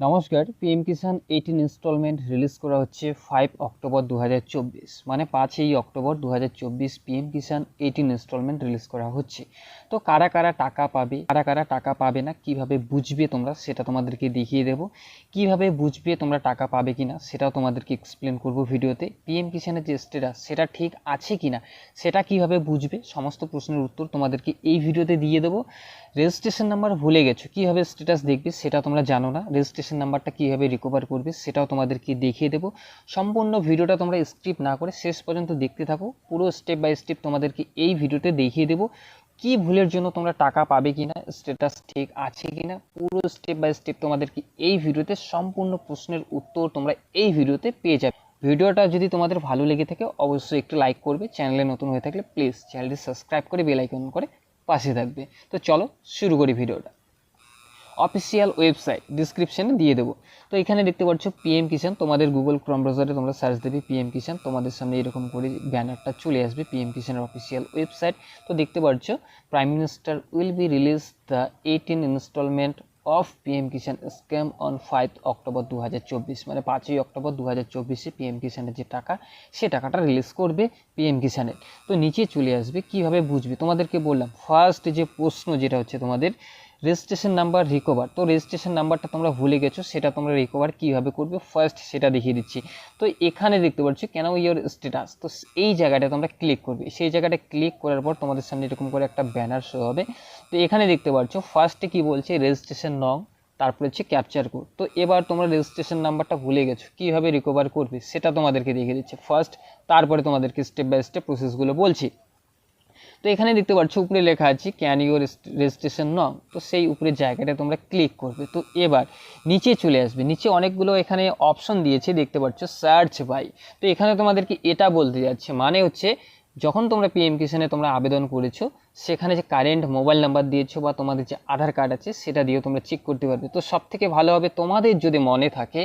নমস্কার PM Kisan eighteen installment release করা হচ্ছে ফাইভ অক্টোবর দু হাজার চব্বিশ মানে পাঁচই অক্টোবর দু PM Kisan eighteen installment release করা হচ্ছে। তো কারা কারা টাকা পাবে, কারা কারা টাকা পাবে না, কীভাবে বুঝবে তোমরা, সেটা তোমাদেরকে দেখিয়ে দেবো। কীভাবে বুঝবে তোমরা টাকা পাবে কি না সেটাও তোমাদেরকে এক্সপ্লেন করব ভিডিওতে। পিএম কিষানের যে স্টেটাস সেটা ঠিক আছে কি না সেটা কীভাবে বুঝবে, সমস্ত প্রশ্নের উত্তর তোমাদেরকে এই ভিডিওতে দিয়ে দেবো। রেজিস্ট্রেশন নাম্বার ভুলে গেছো, কীভাবে স্টেটাস দেখবে, সেটা তোমরা জানো না। রেজিস্ট্রেশন নাম্বারটা কীভাবে রিকভার করবে সেটাও তোমাদেরকে দেখিয়ে দেবো। সম্পূর্ণ ভিডিওটা তোমরা স্কিপ না করে শেষ পর্যন্ত দেখতে থাকো। পুরো স্টেপ বাই স্টেপ তোমাদেরকে এই ভিডিওতে দেখিয়ে দেবো কি ভুলের জন্য তোমরা টাকা পাবে কি না স্ট্যাটাস ঠিক আছে কি না পুরো স্টেপ বাই স্টেপ তোমাদেরকে এই ভিডিওতে সম্পূর্ণ প্রশ্নের উত্তর তোমরা এই ভিডিওতে পেয়ে যাবে। ভিডিওটা যদি তোমাদের ভালো লেগে থাকে অবশ্যই একটু লাইক করবে। চ্যানেলে নতুন হয়ে থাকলে প্লিজ চ্যানেলটি সাবস্ক্রাইব করে বেল আইকন করে পাশে থাকবে। তো চলো শুরু করি ভিডিওটা। অফিসিয়াল ওয়েবসাইট ডিসক্রিপশানে দিয়ে দেবো। তো এখানে দেখতে পাচ্ছ পিএম কিষাণ তোমাদের গুগল ক্রম ব্রাউজারে তোমরা সার্চ দেবে পিএম কিষাণ তোমাদের সামনে এরকম করে ব্যানারটা চলে আসবে পিএম কিষাণের অফিসিয়াল ওয়েবসাইট তো দেখতে পাচ্ছ prime minister will be release the eighteen installment of PM Kisan scam on five October দু হাজার চব্বিশ মানে পাঁচই অক্টোবর দু হাজার চব্বিশে পিএম কিষাণের যে টাকা, সে টাকাটা রিলিজ করবে পিএম কিষাণের তো নিচে চলে আসবে, কীভাবে বুঝবে? তোমাদেরকে বললাম ফার্স্ট যে প্রশ্ন যেটা হচ্ছে তোমাদের রেজিস্ট্রেশন নাম্বার রিকভার তো রেজিস্ট্রেশন নাম্বারটা তোমরা ভুলে গেছো, সেটা তোমরা রিকভার কীভাবে করবে? ফার্স্ট সেটা দেখিয়ে দিচ্ছি। তো এখানে দেখতে পাচ্ছ কেন ইয়োর স্ট্যাটাস তো এই জায়গাটা তোমরা ক্লিক করবে। সেই জায়গাটা ক্লিক করার পর তোমাদের সামনে এরকম করে একটা ব্যানার শো হবে। তো এখানে দেখতে পাচ্ছ ফার্স্টে কি বলছে? রেজিস্ট্রেশন নং তারপরে হচ্ছে ক্যাপচার কোড তো এবার তোমরা রেজিস্ট্রেশন নাম্বারটা ভুলে গেছো, কীভাবে রিকভার করবে? সেটা তোমাদেরকে দেখিয়ে দিচ্ছে। ফার্স্ট তারপরে তোমাদেরকে স্টেপ বাই স্টেপ প্রসেসগুলো বলছি। তো এখানে দেখতে পাচ্ছ, উপরে লেখা আছে ক্যান ইউর রেজিস্ট্রেশন নং তো সেই উপরের জায়গাটা তোমরা ক্লিক করবে। তো এবার নিচে চলে আসবে। নিচে অনেকগুলো এখানে অপশন দিয়েছে, দেখতে পাচ্ছ সার্চ বাই তো এখানে তোমাদেরকে এটা বলতে যাচ্ছে মানে হচ্ছে যখন তোমরা পিএম কিষানে তোমরা আবেদন করেছ, সেখানে যে কারেন্ট মোবাইল নাম্বার দিয়েছ বা তোমাদের যে আধার কার্ড আছে, সেটা দিয়েও তোমরা চেক করতে পারবে। তো সব থেকে ভালো হবে তোমাদের যদি মনে থাকে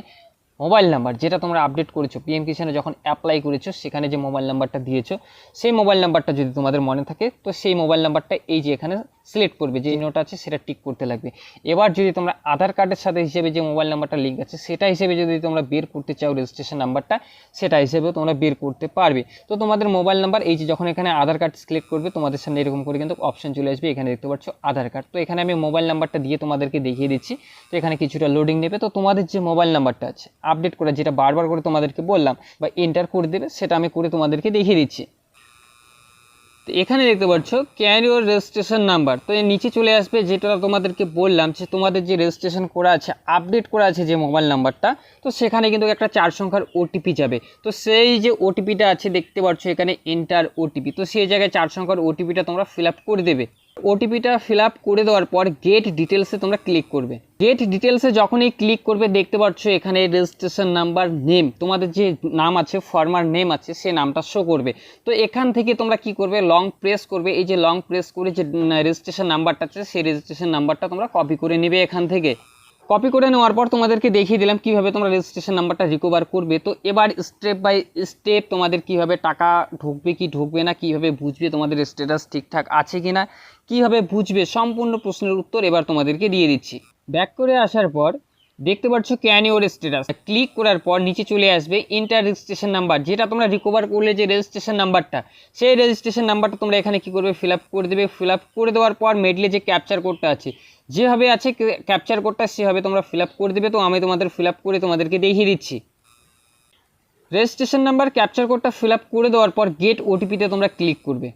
মোবাইল নাম্বার, যেটা তোমরা আপডেট করেছ পিএম কিষানে যখন অ্যাপ্লাই করেছ, সেখানে যে মোবাইল নাম্বারটা দিয়েছ, সেই মোবাইল নাম্বারটা যদি তোমাদের মনে থাকে, তো সেই মোবাইল নাম্বারটা এই যে এখানে সিলেক্ট করবে যে নোটা আছে সেটা টিক করতে লাগবে। এবার যদি তোমরা আধার কার্ডের সাথে হিসেবে যে মোবাইল নাম্বারটা লিঙ্ক আছে সেটা হিসেবে যদি তোমরা বের করতে চাও রেজিস্ট্রেশন নাম্বারটা সেটা হিসেবেও তোমরা বের করতে পারবে। তো তোমাদের মোবাইল নাম্বার এই যে যখন এখানে আধার কার্ড সিলেক্ট করবে তোমাদের সামনে এরকম করে কিন্তু অপশন চলে আসবে। এখানে দেখতে পাচ্ছ আধার কার্ড তো এখানে আমি মোবাইল নাম্বারটা দিয়ে তোমাদেরকে দেখিয়ে দিচ্ছি। তো এখানে কিছুটা লোডিং নেবে। তো তোমাদের যে মোবাইল নাম্বারটা আছে আপডেট করা যেটা বারবার করে তোমাদেরকে বললাম বা এন্টার করে দেবে সেটা আমি করে তোমাদেরকে দেখিয়ে দিচ্ছি। তো এখানে দেখতে পাচ্ছ ক্যান ইউর রেজিস্ট্রেশন নাম্বার তো এর নিচে চলে আসবে যেটা তোমাদেরকে বললাম যে তোমাদের যে রেজিস্ট্রেশন করা আছে আপডেট করা আছে যে মোবাইল নাম্বারটা তো সেখানে কিন্তু একটা চার সংখ্যার ওটিপি যাবে। তো সেই যে ওটিপিটা আছে, দেখতে পাচ্ছ এখানে এন্টার ওটিপি তো সেই জায়গায় চার সংখ্যার ওটিপিটা তোমরা ফিল করে দেবে। ওটিপিটা ফিল আপ করে দেওয়ার পর গেট ডিটেলসে তোমরা ক্লিক করবে। গেট ডিটেলসে যখনই ক্লিক করবে, দেখতে পাচ্ছ এখানে রেজিস্ট্রেশন নাম্বার নেম তোমাদের যে নাম আছে ফর্মার নেম আছে, সে নামটা শো করবে। তো এখান থেকে তোমরা কি করবে? লং প্রেস করবে। এই যে লং প্রেস করে যে রেজিস্ট্রেশন নাম্বারটা আছে, সেই রেজিস্ট্রেশন নাম্বারটা তোমরা কপি করে নেবে এখান থেকে। কপি করে নেওয়ার পর তোমাদেরকে দেখিয়ে দিলাম কীভাবে তোমরা রেজিস্ট্রেশন নাম্বারটা রিকভার করবে। তো এবার স্টেপ বাই স্টেপ তোমাদের কীভাবে টাকা ঢুকবে, কি ঢুকবে না, কীভাবে বুঝবে তোমাদের স্ট্যাটাস ঠিকঠাক আছে কি না কীভাবে বুঝবে, সম্পূর্ণ প্রশ্নের উত্তর এবার তোমাদেরকে দিয়ে দিচ্ছি। ব্যাক করে আসার পর দেখতে পাচ্ছ ক্যান ইউর স্ট্যাটাস ক্লিক করার পর নিচে চলে আসবে ইন্টার রেজিস্ট্রেশন নাম্বার যেটা তোমরা রিকভার করলে যে রেজিস্ট্রেশন নাম্বারটা সেই রেজিস্ট্রেশন নাম্বারটা তোমরা এখানে কি করবে? ফিল করে দেবে। ফিল করে দেওয়ার পর মেডলে যে ক্যাপচার কোডটা আছে, যেভাবে আছে ক্যাপচার কোডটা সেভাবে তোমরা ফিল করে দেবে। তো আমি তোমাদের ফিল করে তোমাদেরকে দেখিয়ে দিচ্ছি। রেজিস্ট্রেশন নাম্বার ক্যাপচার কোডটা ফিল করে দেওয়ার পর গেট ওটিপিতে তোমরা ক্লিক করবে।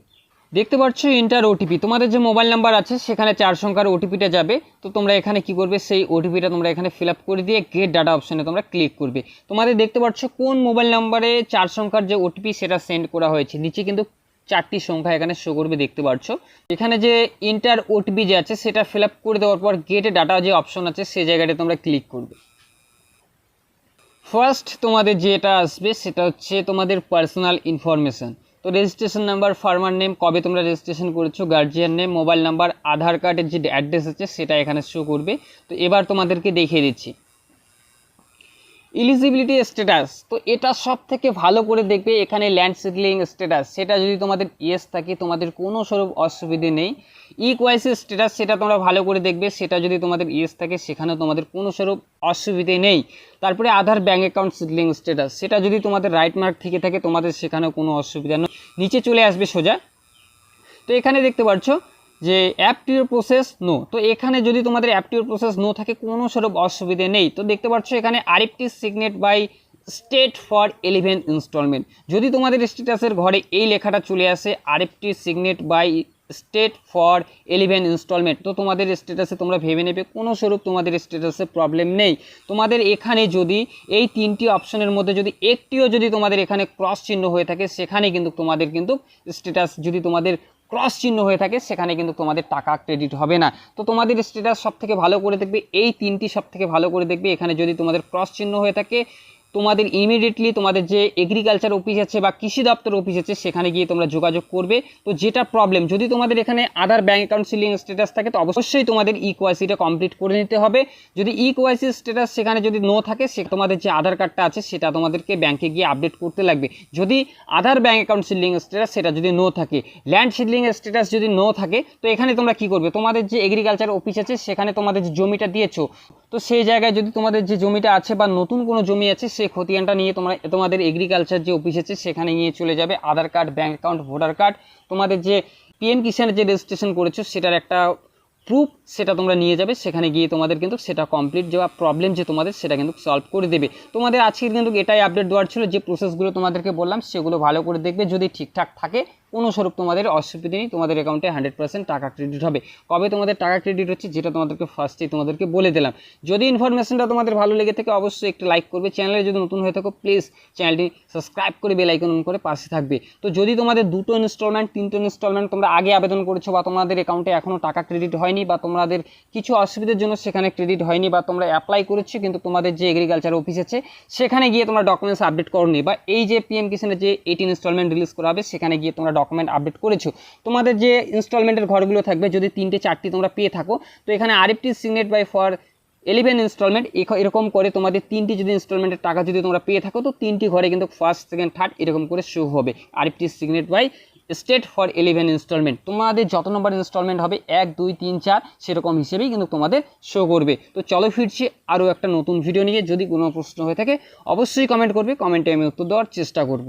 দেখতে পাচ্ছ ইন্টার ওটিপি তোমাদের যে মোবাইল নাম্বার আছে, সেখানে চার সংখ্যার ওটিপিটা যাবে। তো তোমরা এখানে কি করবে? সেই ওটিপিটা তোমরা এখানে ফিল করে দিয়ে গেট ডাটা অপশানে তোমরা ক্লিক করবে। তোমাদের দেখতে পাচ্ছ কোন মোবাইল নাম্বারে চার সংখ্যার যে ওটিপি সেটা সেন্ড করা হয়েছে। নিচে কিন্তু চারটি সংখ্যা এখানে শো করবে, দেখতে পাচ্ছ। এখানে যে ইন্টার ওটিপি যে আছে, সেটা ফিল করে দেওয়ার পর গেটে ডাটা যে অপশন আছে, সেই জায়গাটা তোমরা ক্লিক করবে। ফার্স্ট তোমাদের যেটা আসবে, সেটা হচ্ছে তোমাদের পার্সোনাল ইনফরমেশান তো রেজিস্ট্রেশন নাম্বার ফার্মার নেম কবে তোমরা রেজিস্ট্রেশন করেছ guardian name mobile number Aadhaar কার্ডের যে অ্যাড্রেস আছে, সেটা এখানে শো করবে। তো এবার তোমাদেরকে দেখিয়ে দিচ্ছি। ইলিজিবিলিটি স্ট্যাটাস তো এটা সব থেকে ভালো করে দেখবে এখানে ল্যান্ড সিডলিং স্ট্যাটাস সেটা যদি তোমাদের ইয়েস থাকে, তোমাদের কোনো স্বরূপ অসুবিধে নেই। ইকোয়াইসি স্ট্যাটাস সেটা তোমরা ভালো করে দেখবে। সেটা যদি তোমাদের ইয়েস থাকে সেখানে তোমাদের কোনো স্বরূপ অসুবিধে নেই। তারপরে Aadhaar bank account seeding status সেটা যদি তোমাদের রাইট মার্ক থেকে থাকে, তোমাদের সেখানেও কোনো অসুবিধা নেই। নিচে চলে আসবে সোজা। তো এখানে দেখতে পাচ্ছ যে অ্যাপ টিউর প্রসেস নো তো এখানে যদি তোমাদের অ্যাপ টিউর প্রসেস নো থাকে, কোনো স্বরূপ অসুবিধে নেই। তো দেখতে পাচ্ছ এখানে আরেকটি signed by state for eleven installment যদি তোমাদের স্ট্যাটাসের ঘরে এই লেখাটা চলে আসে, আরেকটি signed by state for eleven installment তো তোমাদের স্ট্যাটাসে তোমরা ভেবে নেবে, কোনো স্বরূপ তোমাদের স্ট্যাটাসে প্রবলেম নেই। তোমাদের এখানে যদি এই তিনটি অপশনের মধ্যে যদি একটিও যদি তোমাদের এখানে ক্রস চিহ্ন হয়ে থাকে, সেখানে কিন্তু তোমাদের কিন্তু স্ট্যাটাস যদি তোমাদের ক্রস চিহ্ন হয়ে থাকে, সেখানে কিন্তু তোমাদের টাকা ক্রেডিট হবে না। তো তোমাদের স্ট্যাটাস সবথেকে ভালো করে দেখবে, এই তিনটি সবথেকে ভালো করে দেখবে, এখানে যদি তোমাদের ক্রস চিহ্ন হয়ে থাকে তোমাদের ইমিডিয়েটলি তোমাদের যে এগ্রিকালচার অফিস আছে বা কৃষি দপ্তর অফিস আছে, সেখানে গিয়ে তোমরা যোগাযোগ করবে। তো যেটা প্রবলেম যদি তোমাদের এখানে Aadhaar bank account seeding status থাকে, তো অবশ্যই তোমাদের ই কোয়াইসিটা কমপ্লিট করে নিতে হবে। যদি ই কোয়াইসি স্ট্যাটাস সেখানে যদি নো থাকে, সে তোমাদের যে আধার কার্ডটা আছে, সেটা তোমাদেরকে ব্যাংকে গিয়ে আপডেট করতে লাগবে। যদি Aadhaar bank account seeding status সেটা যদি নো থাকে ল্যান্ড সিলিং স্ট্যাটাস যদি নো থাকে, তো এখানে তোমরা কি করবে? তোমাদের যে এগ্রিকালচার অফিস আছে, সেখানে তোমাদের যে জমিটা দিয়েছ, তো সেই জায়গায় যদি তোমাদের যে জমিটা আছে বা নতুন কোনো জমি আছে সেই খতিয়ানটা নিয়ে তোমরা তোমাদের এগ্রিকালচার যে অফিস আছে, সেখানে নিয়ে চলে যাবে Aadhaar card bank account voter card তোমাদের যে পিএম কিষানের যে রেজিস্ট্রেশন করেছ, সেটার একটা প্রুফ সেটা তোমরা নিয়ে যাবে। সেখানে গিয়ে তোমাদের কিন্তু সেটা কমপ্লিট যে প্রবলেম যে তোমাদের, সেটা কিন্তু সলভ করে দেবে। তোমাদের আজকের কিন্তু এটাই আপডেট দেওয়ার ছিল। যে প্রসেসগুলো তোমাদেরকে বললাম, সেগুলো ভালো করে দেখবে। যদি ঠিকঠাক থাকে কোনো স্বরূপ তোমাদের অসুবিধা নেই, তোমাদের অ্যাকাউন্টে হান্ড্রেড পার্সেন্ট টাকা ক্রেডিট হবে। কবে তোমাদের টাকা ক্রেডিট হচ্ছে যেটা তোমাদেরকে ফার্স্টেই তোমাদেরকে বলে দিলাম। যদি ইনফরমেশনটা তোমাদের ভালো লেগে থাকে, অবশ্যই একটু লাইক করবে। চ্যানেলে যদি নতুন হয়ে থাকো প্লিজ চ্যানেলটি সাবস্ক্রাইব করে বেল আইকন অন করে পাশে থাকবে। তো যদি তোমাদের দুটো ইনস্টলমেন্ট তিনটে ইনস্টলমেন্ট তোমরা আগে আবেদন করেছ বা তোমাদের অ্যাকাউন্টে এখনও টাকা ক্রেডিট হয়নি বা তোমাদের কিছু অসুবিধার জন্য সেখানে ক্রেডিট হয়নি বা তোমরা অ্যাপ্লাই করেছ কিন্তু তোমাদের যে এগ্রিকালচার অফিস আছে, সেখানে গিয়ে তোমরা ডকুমেন্টস আপডেট করনি বা এই যে পিএম কিষানের যে এইটিন ইনস্টলমেন্ট রিলিজ করা হবে, সেখানে গিয়ে তোমরা ডকুমেন্ট আপডেট করেছ, তোমাদের যে ইনস্টলমেন্টের ঘরগুলো থাকবে, যদি তিনটে, চারটি তোমরা পেয়ে থাকো, তো এখানে আরেকটি signed by for eleven installment এরকম করে তোমাদের তিনটি যদি ইনস্টলমেন্টের টাকা যদি তোমরা পেয়ে থাকো, তো তিনটি ঘরে কিন্তু ফার্স্ট সেকেন্ড থার্ড এরকম করে শো হবে। আরেকটি signed by state for eleven installment তোমাদের যত নম্বর ইনস্টলমেন্ট হবে, এক, দুই, তিন, চার, সেরকম হিসেবেই কিন্তু তোমাদের শো করবে। তো চলো ফিরছি আরও একটা নতুন ভিডিও নিয়ে, যদি কোনো প্রশ্ন হয়ে থাকে, অবশ্যই কমেন্ট করবে কমেন্টে আমি উত্তর দেওয়ার চেষ্টা করব।